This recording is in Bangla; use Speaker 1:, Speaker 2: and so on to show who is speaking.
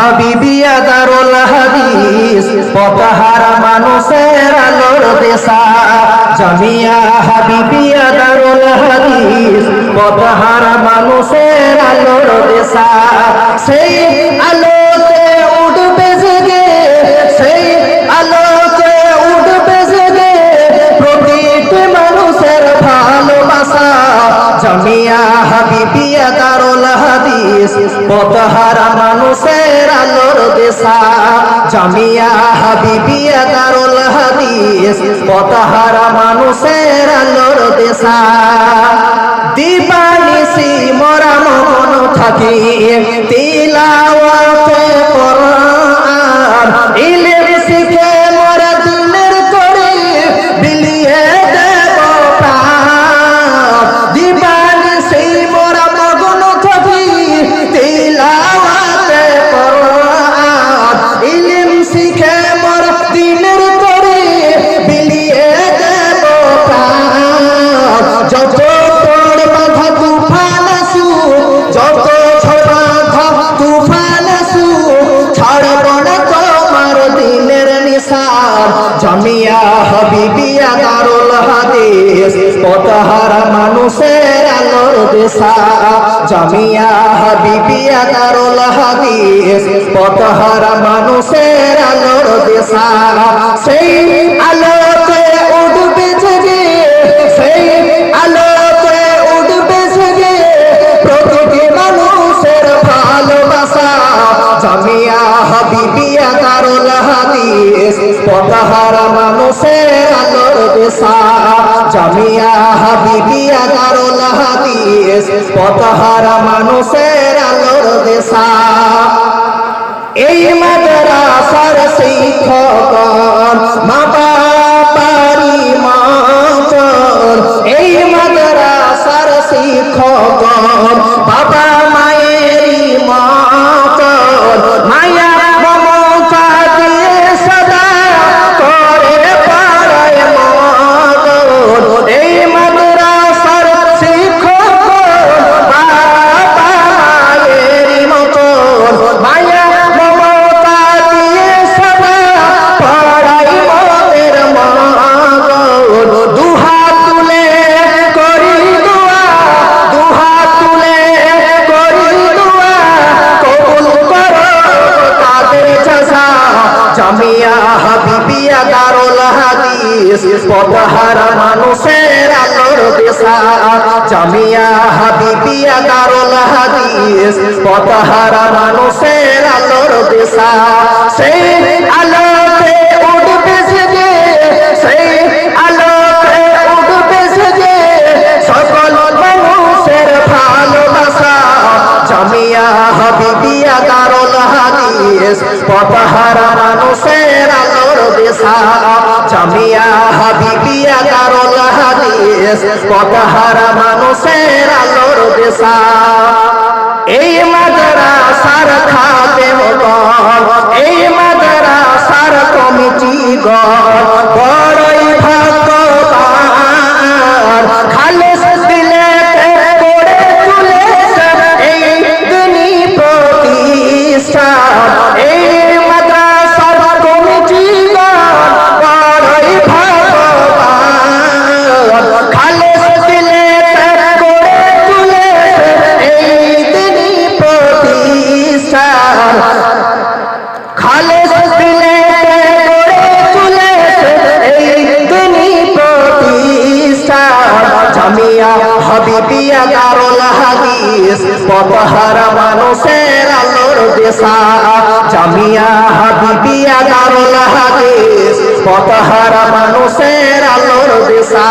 Speaker 1: হাবিবিয়া দারুল হাদিস পতাহারা মানুষের আলোর দেশা জামিয়া হাবিবিয়া দারুল হাদিস পতাহারা মানুষের আলোর দেশা সেই আলোতে উঠবে জেগে, সেই আলোতে উঠবে জেগে প্রতিটি মানুষের ভালোবাসা। জামিয়া হাবিবিয়া হাদিস পতহারা মানুষের আলোর দেশা। জামিয়া হাবিবিয়া দারুল হাদিস পতহারা মানুষের আলোর দেশা। দিবানিসি মরা মন থাকি পতহারা মানুষের আলোর দেশা। জামিয়া হাবিবিয়া দারুল হাদিস পতহারা মানুষের আলোর দেশা। সেই আলোতে উঠবে জেগে সেই আলোতে উঠবে জেগে প্রতিটি মানুষের ভালোবাসা। জামিয়া হাবিবিয়া দারুল হাদিস পতাহারা মানুষের আলোর দেশা। জামিয়া হাবিবিয়া দারুল হাদিস পতাহারা মানুষের আলোর দেশা। এই মাদ্রাসার শিক্ষক মা জামিয়া হাবিবিয়া দারুল হাদিস পদহারা মানুষের আলোর দেশা জামিয়া হাবিবিয়া দারুল হাদিস পদহারা মানুষের আলোর দেশা সেই আলোতে উঠবে সেজে সেই আলোতে উঠবে সেজে সকল মানুষের ভালোবাসা জামিয়া হাবিবিয়া দারুল হাদিস পতহারা মানুষের আলোর দেশা জামিয়া হাবিবিয়া দারুল হাদিস পতহারা মানুষের আলোর দেশা। এই মাদ্রাসার খাদেম গণ এই মাদ্রাসার কমিটি গণ হাবিবিয়া দারুল হাদিস পতহারা মানুষের আলোর দেশা। জামিয়া হাবিবিয়া দারুল হাদিস পতহারা মানুষের আলোর দেশা।